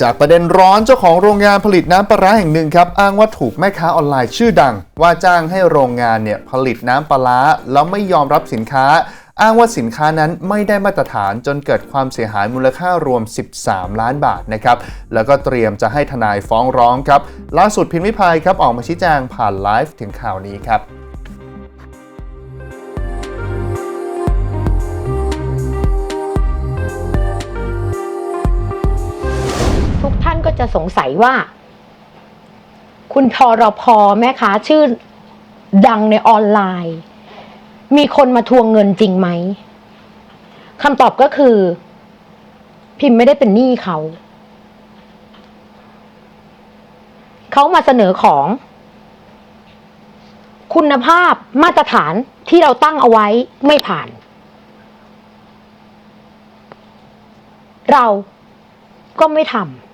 จากประเด็นร้อนเจ้าของโรงงานผลิตน้ำปลาร้าแห่งหนึ่งครับ อ้างว่าถูกแม่ค้าออนไลน์ชื่อดัง ว่าจ้างให้โรงงานเนี่ยผลิตน้ำปลาร้าแล้วไม่ยอมรับสินค้า อ้างว่าสินค้านั้นไม่ได้มาตรฐานจนเกิดความเสียหายมูลค่ารวม 13 ล้านบาทนะครับแล้วก็เตรียมจะให้ทนายฟ้องร้องครับล่าสุดพิมพ์ริพายครับออกมาชี้แจงผ่านไลฟ์ถึงข่าวนี้ครับ จะสงสัยว่า คุณทรพแม่ค้าชื่อดังในออนไลน์ มีคนมาทวงเงินจริงไหมคำตอบก็คือ พิมพ์ไม่ได้เป็นหนี้เขาเขามาเสนอของ คุณภาพมาตรฐานที่เราตั้งเอาไว้ไม่ผ่าน เราก็ไม่ทำ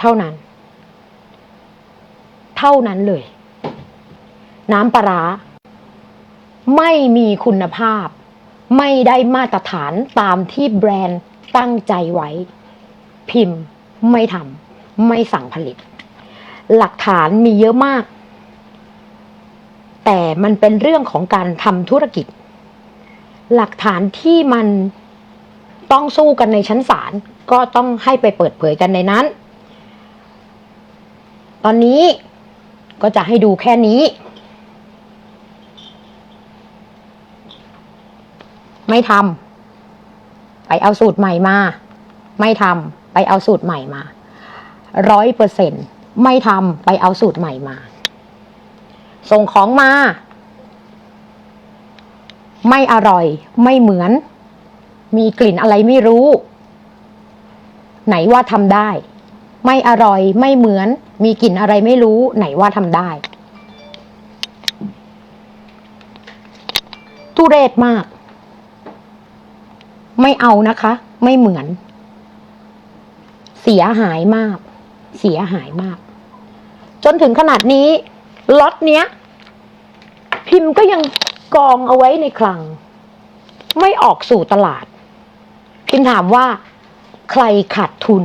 เท่านั้น เท่านั้นเลย น้ำปลาไม่มีคุณภาพ ไม่ได้มาตรฐานตามที่แบรนด์ตั้งใจไว้ พิมพ์ไม่ทำไม่สั่งผลิต หลักฐานมีเยอะมาก แต่มันเป็นเรื่องของการทำธุรกิจ หลักฐานที่มันต้องสู้กันในชั้นศาลก็ต้องให้ไปเปิดเผยกันในนั้น ตอนนี้ก็จะให้ดูแค่นี้ ไม่ทำไปเอาสูตรใหม่มา ไม่ทำไปเอาสูตรใหม่มาร้อยเปอร์เซ็นไม่ทำไปเอาสูตรใหม่มา ส่งของมา ไม่อร่อย ไม่เหมือน มีกลิ่นอะไรไม่รู้ ไหนว่าทำได้ ไม่อร่อยไม่เหมือน มีกลิ่นอะไรไม่รู้ไหนว่าทำได้ ทุเรศมาก ไม่เอานะคะ ไม่เหมือน เสียหายมาก เสียหายมาก จนถึงขนาดนี้ล็อตเนี้ย พิมพ์ก็ยังกองเอาไว้ในคลัง ไม่ออกสู่ตลาด พิมพ์ถามว่า ใครขาดทุน